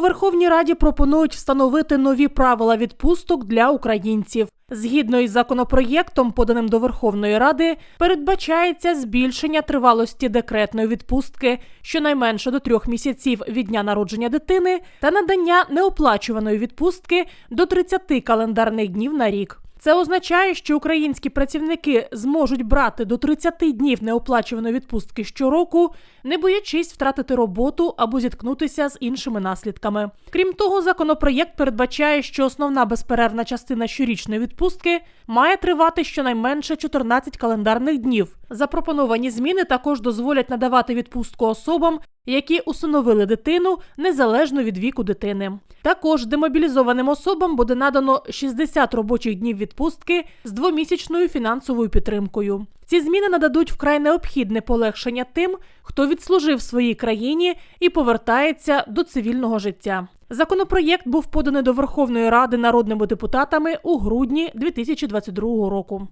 Верховній Раді пропонують встановити нові правила відпусток для українців. Згідно із законопроєктом, поданим до Верховної Ради, передбачається збільшення тривалості декретної відпустки щонайменше до трьох місяців від дня народження дитини та надання неоплачуваної відпустки до 30 календарних днів на рік. Це означає, що українські працівники зможуть брати до 30 днів неоплачуваної відпустки щороку, не боячись втратити роботу або зіткнутися з іншими наслідками. Крім того, законопроєкт передбачає, що основна безперервна частина щорічної відпустки має тривати щонайменше 14 календарних днів. Запропоновані зміни також дозволять надавати відпустку особам, які усиновили дитину незалежно від віку дитини. Також демобілізованим особам буде надано 60 робочих днів відпустки з двомісячною фінансовою підтримкою. Ці зміни нададуть вкрай необхідне полегшення тим, хто відслужив своїй країні і повертається до цивільного життя. Законопроєкт був поданий до Верховної Ради народними депутатами у грудні 2022 року.